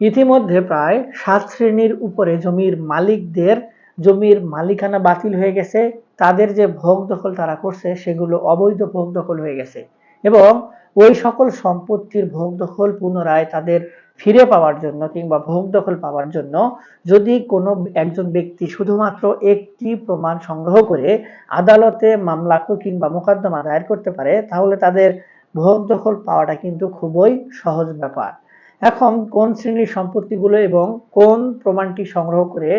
ইতিমধ্যে প্রায় সাত শ্রেণির উপরে জমির মালিকদের জমির মালিকানা বাতিল হয়ে গেছে। তাদের যে ভোগ দখল তারা করছে, সেগুলো অবৈধ ভোগ দখল হয়ে গেছে এবং ওই সকল সম্পত্তির ভোগ দখল পুনরায় তাদের ফিরে পাওয়ার জন্য কিংবা ভোগ দখল পাওয়ার জন্য যদি কোনো একজন ব্যক্তি শুধুমাত্র একটি প্রমাণ সংগ্রহ করে আদালতে মামলা কিংবা মোকদ্দমা দায়ের করতে পারে, তাহলে তাদের ভোগ দখল পাওয়াটা কিন্তু খুবই সহজ ব্যাপার। এখন কোন শ্রেণির সম্পত্তিগুলো এবং কোন প্রমাণটি সংগ্রহ করে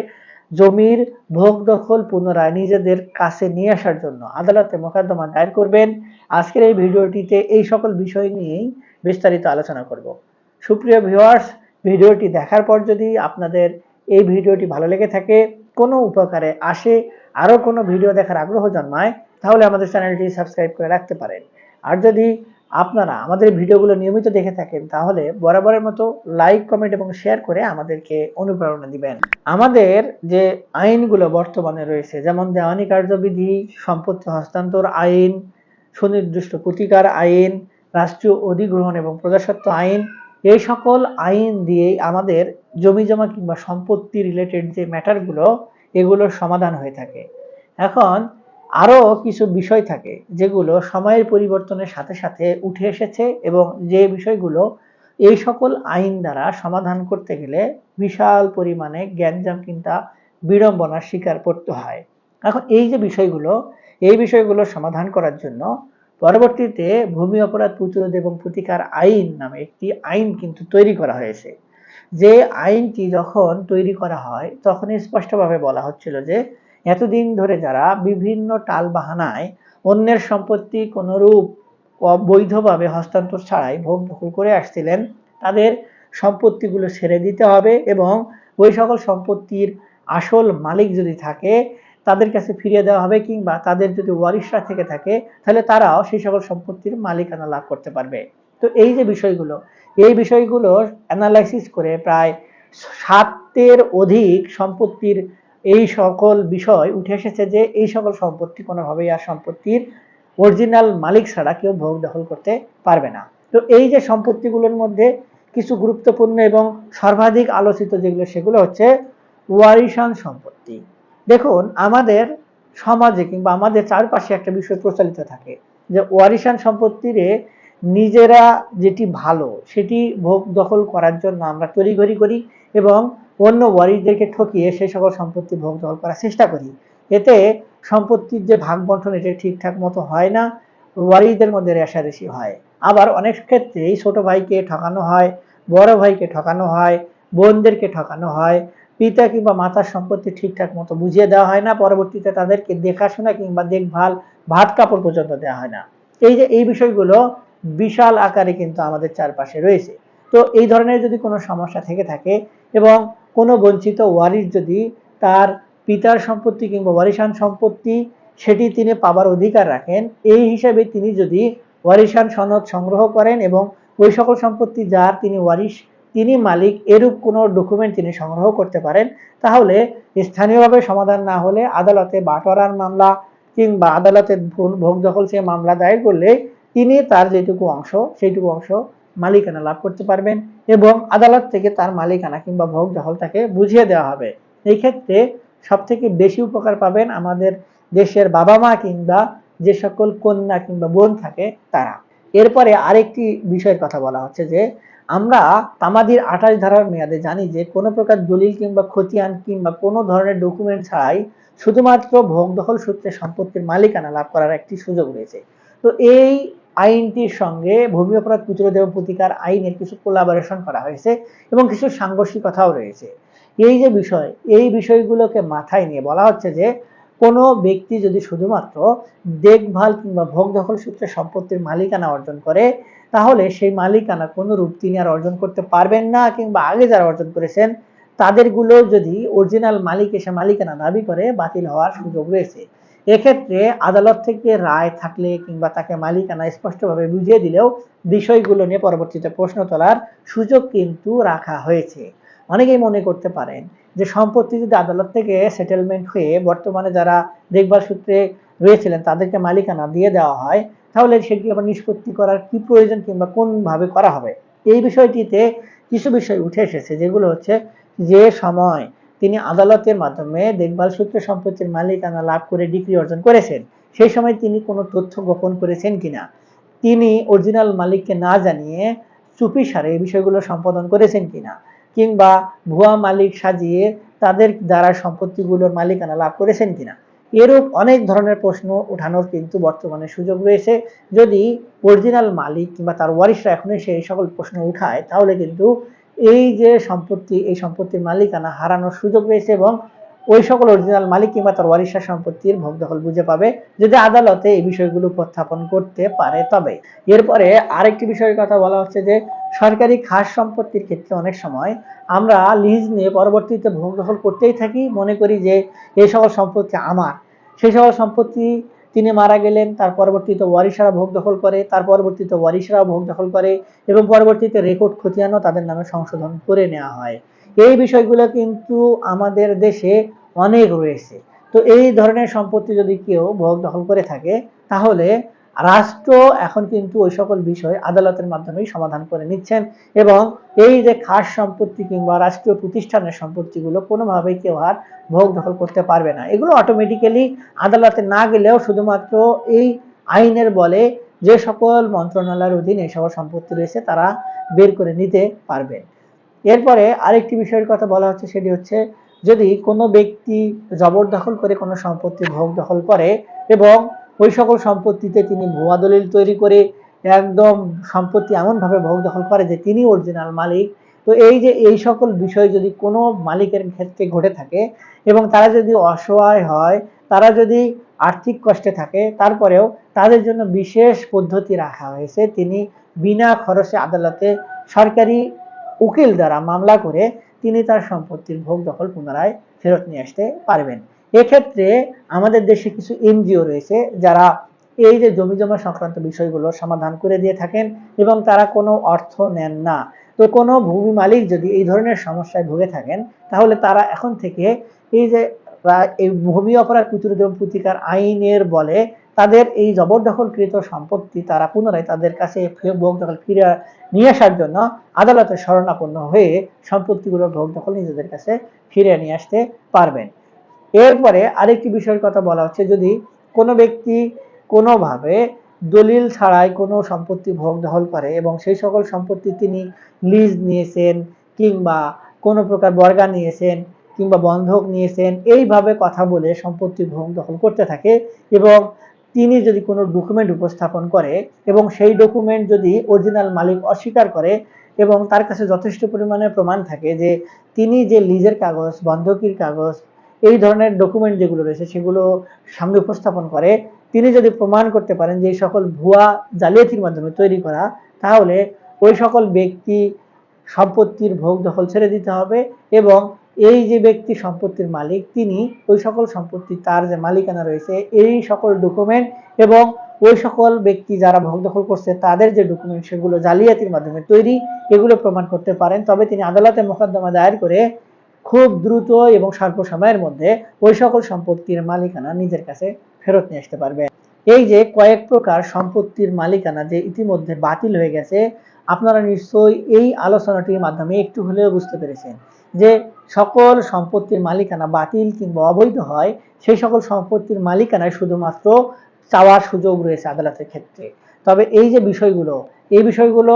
জমির ভোগ দখল পুনরায় নিজেদের কাছে নিয়ে আসার জন্য আদালতে মোকদ্দমা দায়ের করবেন। আজকের এই ভিডিওটিতে এই সকল বিষয় নিয়েই বিস্তারিত আলোচনা করব। সুপ্রিয় ভিউয়ার্স, ভিডিওটি দেখার পর যদি আপনাদের এই ভিডিওটি ভালো লেগে থাকে, কোনো উপকারে আসে, আরও কোনো ভিডিও দেখার আগ্রহ জন্মায়, তাহলে আমাদের চ্যানেলটি সাবস্ক্রাইব করে রাখতে পারেন। আর যদি আপনারা আমাদের ভিডিওগুলো নিয়মিত দেখে থাকেন, তাহলে বরাবরের মতো লাইক কমেন্ট এবং শেয়ার করে আমাদেরকে অনুপ্রেরণা দিবেন। আমাদের যে আইনগুলো বর্তমানে রয়েছে, যেমন দেওয়ানি কার্যবিধি, সম্পত্তি হস্তান্তর আইন, সুনির্দিষ্ট প্রতিকার আইন, রাষ্ট্রীয় অধিগ্রহণ এবং প্রজাসত্ব আইন, এই সকল আইন দিয়েই আমাদের জমি জমা কিংবা সম্পত্তি রিলেটেড যে ম্যাটারগুলো এগুলোর সমাধান হয়ে থাকে। এখন আরও কিছু বিষয় থাকে যেগুলো সময়ের পরিবর্তনের সাথে সাথে উঠে এসেছে এবং যে বিষয়গুলো এই সকল আইন দ্বারা সমাধান করতে গেলে বিশাল পরিমাণে জ্ঞানজাম কিংবা বিড়ম্বনার শিকার করতে হয়। এখন এই যে বিষয়গুলো, এই বিষয়গুলো সমাধান করার জন্য পরবর্তীতে ভূমি অপরাধ প্রতিরোধ এবং প্রতিকার আইন নামে একটি আইন কিন্তু তৈরি করা হয়েছে। যে আইনটি যখন তৈরি করা হয়, তখন স্পষ্টভাবে বলা হচ্ছিল যে এতদিন ধরে যারা বিভিন্ন টাল বাহানায় অন্যের সম্পত্তি কোনোরূপ অবৈধভাবে হস্তান্তর ছাড়াই ভোগ দখল করে আসছিলেন, তাদের সম্পত্তিগুলো ছেড়ে দিতে হবে এবং ওই সকল সম্পত্তির আসল মালিক যদি থাকে, তাদের কাছে ফিরিয়ে দেওয়া হবে কিংবা তাদের যদি ওয়ারিশরা থেকে থাকে, তাহলে তারাও সেই সকল সম্পত্তির মালিকানা লাভ করতে পারবে। তো এই যে বিষয়গুলো, এই বিষয়গুলো অ্যানালাইসিস করে প্রায় সাতের অধিক সম্পত্তির এই সকল বিষয় উঠে এসেছে যে এই সকল সম্পত্তি কোনোভাবেই আর সম্পত্তির অরিজিনাল মালিক ছাড়া কেউ ভোগ দখল করতে পারবে না। তো এই যে সম্পত্তিগুলোর মধ্যে কিছু গুরুত্বপূর্ণ এবং সর্বাধিক আলোচিত যেগুলো, সেগুলো হচ্ছে ওয়ারিশান সম্পত্তি। দেখুন, আমাদের সমাজে কিংবা আমাদের চারপাশে একটা বিষয় প্রচলিত থাকে যে ওয়ারিশান সম্পত্তিরে নিজেরা যেটি ভালো, সেটি ভোগ দখল করার জন্য আমরা তড়িঘড়ি করি এবং অন্য ওয়ারিশদেরকে ঠকিয়ে সেই সকল সম্পত্তি ভোগ দখল করার চেষ্টা করি। এতে সম্পত্তির যে ভাগ বন্টন এটা ঠিকঠাক মতো হয় না ওয়ারিশদের মধ্যে রেশারেশি হয়। আবার অনেক ক্ষেত্রেই ছোট ভাইকে ঠকানো হয়, বড় ভাইকে ঠকানো হয়, বোনদেরকে ঠকানো হয়, পিতা কিংবা মাতার সম্পত্তি ঠিকঠাক মতো বুঝিয়ে দেওয়া হয় না, পরবর্তীতে তাদেরকে দেখাশোনা কিংবা দেখভাল, ভাত কাপড় পর্যন্ত দেওয়া হয় না। এই যে, এই বিষয়গুলো বিশাল আকারে কিন্তু আমাদের চারপাশে রয়েছে। তো এই ধরনের যদি কোনো সমস্যা থেকে থাকে এবং কোনো বঞ্চিত ওয়ারিশ যদি তার পিতার সম্পত্তি কিংবা ওয়ারিশান সম্পত্তি, সেটি তিনি পাবার অধিকার রাখেন, এই হিসাবে তিনি যদি ওয়ারিশান সনদ সংগ্রহ করেন এবং ওই সকল সম্পত্তি যার তিনি ওয়ারিশ, তিনি মালিক, এরূপ কোনো ডকুমেন্ট তিনি সংগ্রহ করতে পারেন, তাহলে স্থানীয়ভাবে সমাধান না হলে আদালতে বাটোয়ারার মামলা কিংবা আদালতের ভোগ দখল সে মামলা দায়ের করলে তিনি তার যেটুকু অংশ, সেইটুকু অংশ মালিকানা লাভ করতে পারবেন এবং আদালত থেকে তার মালিকানা কিংবা ভোগ দখল তাকে বুঝিয়ে দেওয়া হবে। এই ক্ষেত্রে সব থেকে বেশি উপকার পাবেন আমাদের দেশের বাবা মা কিংবা যে সকল কন্যা কিংবা বোন থাকে তারা। এরপরে আরেকটি বিষয়ের কথা বলা হচ্ছে যে, আমরা তামাদির আঠাশ ধারার মেয়াদে জানি যে, কোনো প্রকার দলিল কিংবা খতিয়ান কিংবা কোনো ধরনের ডকুমেন্ট ছাড়াই শুধুমাত্র ভোগ দখল সূত্রে সম্পত্তির মালিকানা লাভ করার একটি সুযোগ রয়েছে। তো এই আইনটির সঙ্গে ভূমি অপরাধ প্রতিরোধ এবং প্রতিকার আইনের কিছু কোলাবোরেশন করা হয়েছে এবং কিছু সাংঘর্ষিকতাও রয়েছে। এই যে বিষয়, এই বিষয়গুলোকে মাথায় নিয়ে বলা হচ্ছে যে, কোনো ব্যক্তি যদি শুধুমাত্র দেখভাল কিংবা ভোগ দখল সূত্রে সম্পত্তির মালিকানা অর্জন করে, তাহলে সেই মালিকানা কোনো রূপ তিনি আর অর্জন করতে পারবেন না কিংবা আগে যারা অর্জন করেছেন, তাদেরগুলো যদি অরিজিনাল মালিক এসে মালিকানা দাবি করে, বাতিল হওয়ার সুযোগ রয়েছে। এক্ষেত্রে আদালত থেকে রায় থাকলে কিংবা তাকে মালিকানা স্পষ্টভাবে বুঝিয়ে দিলেও বিষয়গুলো নিয়ে পরবর্তীতে প্রশ্ন তোলার সুযোগ কিন্তু রাখা হয়েছে। অনেকেই মনে করতে পারেন যে সম্পত্তি যদি আদালত থেকে সেটেলমেন্ট হয়ে বর্তমানে যারা দেখভাল সূত্রে রয়েছিলেন তাদেরকে মালিকানা দিয়ে দেওয়া হয়, তাহলে সেটি আবার নিষ্পত্তি করার কি প্রয়োজন কিংবা কোনভাবে করা হবে? এই বিষয়টিতে কিছু বিষয় উঠে এসেছে, যেগুলো হচ্ছে যে সময় তিনি আদালতের মাধ্যমে দেখভাল সূত্রে সম্পত্তির মালিকানা লাভ করে ডিগ্রি অর্জন করেছেন। সেই সময় তিনি কোনো তথ্য গোপন করেছেন কিনা? তিনি অরিজিনাল মালিককে না জানিয়ে চুপি সারে এই বিষয়গুলো সম্পাদন করেছেন কিনা? কিংবা ভুয়া মালিক সাজিয়ে তাদের দ্বারা সম্পত্তিগুলোর মালিকানা লাভ করেছেন কিনা? এরূপ অনেক ধরনের প্রশ্ন উঠানোর কিন্তু বর্তমানে সুযোগ রয়েছে। যদি অরিজিনাল মালিক কিংবা তার ওয়ারিশরা এখন সেই সকল প্রশ্ন উঠায়, তাহলে কিন্তু এই যে সম্পত্তি, এই সম্পত্তির মালিকানা হারানোর সুযোগ রয়েছে এবং ওই সকল অরিজিনাল মালিক কিংবা তার ওয়ারিশা সম্পত্তির ভোগ দখল বুঝে পাবে যদি আদালতে এই বিষয়গুলো উপস্থাপন করতে পারে তবে। এরপরে আরেকটি বিষয়ের কথা বলা হচ্ছে যে সরকারি খাস সম্পত্তির ক্ষেত্রে অনেক সময় আমরা লিজ নিয়ে পরবর্তীতে ভোগ দখল করতেই থাকি। মনে করি যে এই সকল সম্পত্তি আমার। সেই সকল সম্পত্তি তিনি মারা গেলেন, তার পরবর্তীতে ওয়ারিশারা ভোগ দখল করে, তার পরবর্তীতে ওয়ারিশারাও ভোগ দখল করে এবং পরবর্তীতে রেকর্ড খতিয়ানও তাদের নামে সংশোধন করে নেওয়া হয়। এই বিষয়গুলো কিন্তু আমাদের দেশে অনেক রয়েছে। তো এই ধরনের সম্পত্তি যদি কেউ ভোগ দখল করে থাকে, তাহলে রাষ্ট্র এখন কিন্তু ওই সকল বিষয় আদালতের মাধ্যমেই সমাধান করে নিচ্ছেন এবং এই যে খাস সম্পত্তি কিংবা রাষ্ট্রীয় প্রতিষ্ঠানের সম্পত্তিগুলো কোনোভাবেই কেউ আর ভোগ দখল করতে পারবে না। এগুলো অটোমেটিক্যালি আদালতে না গেলেও শুধুমাত্র এই আইনের বলে যে সকল মন্ত্রণালয়ের অধীনে সকল সম্পত্তি রয়েছে তারা বের করে নিতে পারবেন। এরপরে আরেকটি বিষয়ের কথা বলা হচ্ছে সেটি হচ্ছে যদি কোনো ব্যক্তি জবরদখল করে কোনো সম্পত্তি ভোগ দখল করে এবং ওই সকল সম্পত্তিতে তিনি ভুয়া দলিল তৈরি করে একদম সম্পত্তি এমনভাবে ভোগ দখল করে যে তিনি অরিজিনাল মালিক। তো এই যে এই সকল বিষয় যদি কোনো মালিকের ক্ষেত্রে ঘটে থাকে এবং তারা যদি অসহায় হয়, তারা যদি আর্থিক কষ্টে থাকে, তারপরেও তাদের জন্য বিশেষ পদ্ধতি রাখা হয়েছে। তিনি বিনা খরচে আদালতে সরকারি উকিল দ্বারা মামলা করে তিনি তার সম্পত্তির ভোগ দখল পুনরায় ফেরত নিয়ে আসতে পারবেন। এক্ষেত্রে আমাদের দেশে কিছু এনজিও রয়েছে যারা এই যে জমি জমা সংক্রান্ত বিষয়গুলো সমাধান করে দিয়ে থাকেন এবং তারা কোনো অর্থ নেন না। তো কোনো ভূমি মালিক যদি এই ধরনের সমস্যায় ভুগে থাকেন, তাহলে তারা এখন থেকে এই যে এই ভূমি অপরাধ প্রতিরোধ প্রতিকার আইনের বলে তাদের এই জবরদখলকৃত সম্পত্তি তারা পুনরায় তাদের কাছে ভোগ দখল ফিরে নিয়ে আসার জন্য আদালতে শরণাপন্ন হয়ে সম্পত্তিগুলোর ভোগ দখল নিজেদের কাছে ফিরে নিয়ে আসতে পারবেন। এরপরে আরেকটি বিষয়ের কথা বলা হচ্ছে, যদি কোনো ব্যক্তি কোনোভাবে দলিল ছাড়াই কোনো সম্পত্তি ভোগ দখল করে এবং সেই সকল সম্পত্তি তিনি লিজ নিয়েছেন কিংবা কোনো প্রকার বর্গা নিয়েছেন কিংবা বন্ধক নিয়েছেন, এইভাবে কথা বলে সম্পত্তি ভোগ দখল করতে থাকে এবং তিনি যদি কোনো ডকুমেন্ট উপস্থাপন করে এবং সেই ডকুমেন্ট যদি অরিজিনাল মালিক অস্বীকার করে এবং তার কাছে যথেষ্ট পরিমাণে প্রমাণ থাকে যে তিনি যে লিজের কাগজ, বন্ধকির কাগজ এই ধরনের ডকুমেন্ট যেগুলো রয়েছে সেগুলো সামনে উপস্থাপন করে। তিনি যদি প্রমাণ করতে পারেন যে এই সকল ভুয়া জালিয়াতির মাধ্যমে তৈরি করা, তাহলে ওই সকল ব্যক্তি সম্পত্তির ভোগ দখল ছেড়ে দিতে হবে এবং এই যে ব্যক্তি সম্পত্তির মালিক, তিনি ওই সকল সম্পত্তি তার যে মালিকানা রয়েছে, এই সকল ডকুমেন্ট এবং ওই সকল ব্যক্তি যারা ভোগ দখল করছে, তাদের যে ডকুমেন্ট সেগুলো জালিয়াতির মাধ্যমে তৈরি, এগুলো প্রমাণ করতে পারেন। তবে তিনি আদালতে মোকদ্দমা দায়ের করে খুব দ্রুত এবং স্বল্প সময়ের মধ্যে ওই সকল সম্পত্তির মালিকানা নিজের কাছে ফেরত নিয়ে আসতে পারবে। এই যে কয়েক প্রকার সম্পত্তির মালিকানা যে ইতিমধ্যে বাতিল হয়ে গেছে, আপনারা নিশ্চয়ই এই আলোচনাটির মাধ্যমে একটু হলেও বুঝতে পেরেছেন যে সকল সম্পত্তির মালিকানা বাতিল কিংবা অবৈধ হয়, সেই সকল সম্পত্তির মালিকানায় শুধুমাত্র চাওয়ার সুযোগ রয়েছে আদালতের ক্ষেত্রে। তবে এই যে বিষয়গুলো, এই বিষয়গুলো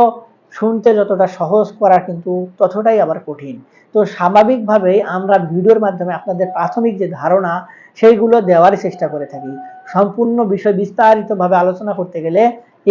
শুনতে যতটা সহজ করা কিন্তু ততটাই আবার কঠিন। তো স্বাভাবিকভাবে আমরা ভিডিওর মাধ্যমে আপনাদের প্রাথমিক যে ধারণা, সেইগুলো দেওয়ার চেষ্টা করে থাকি। সম্পূর্ণ বিষয় বিস্তারিতভাবে আলোচনা করতে গেলে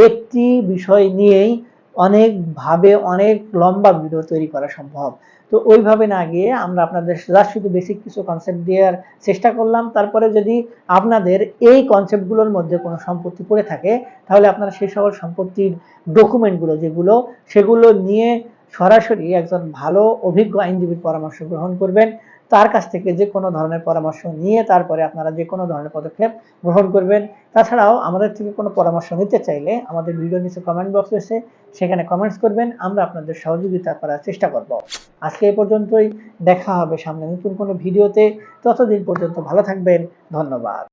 একটি বিষয় নিয়েই অনেকভাবে অনেক লম্বা ভিডিও তৈরি করা সম্ভব। তো ওইভাবে না গিয়ে আমরা আপনাদের জাস্ট শুধু বেসিক কিছু কনসেপ্ট দেওয়ার চেষ্টা করলাম। তারপরে যদি আপনাদের এই কনসেপ্টগুলোর মধ্যে কোনো সম্পত্তি পড়ে থাকে, তাহলে আপনারা সেই সকল সম্পত্তির ডকুমেন্টগুলো যেগুলো, সেগুলো নিয়ে সরাসরি একজন ভালো, অভিজ্ঞ আইনজীবীর পরামর্শ গ্রহণ করবেন। তার কাছ থেকে যে কোনো ধরনের পরামর্শ নিয়ে তারপরে আপনারা যে কোনো ধরনের পদক্ষেপ গ্রহণ করবেন। তাছাড়াও আমাদের থেকে কোনো পরামর্শ নিতে চাইলে আমাদের ভিডিও নিচে কমেন্ট বক্স রয়েছে, সেখানে কমেন্টস করবেন। আমরা আপনাদের সহযোগিতা করার চেষ্টা করব। আজকে এ পর্যন্তই। দেখা হবে সামনে নতুন কোনো ভিডিওতে। ততদিন পর্যন্ত ভালো থাকবেন। ধন্যবাদ।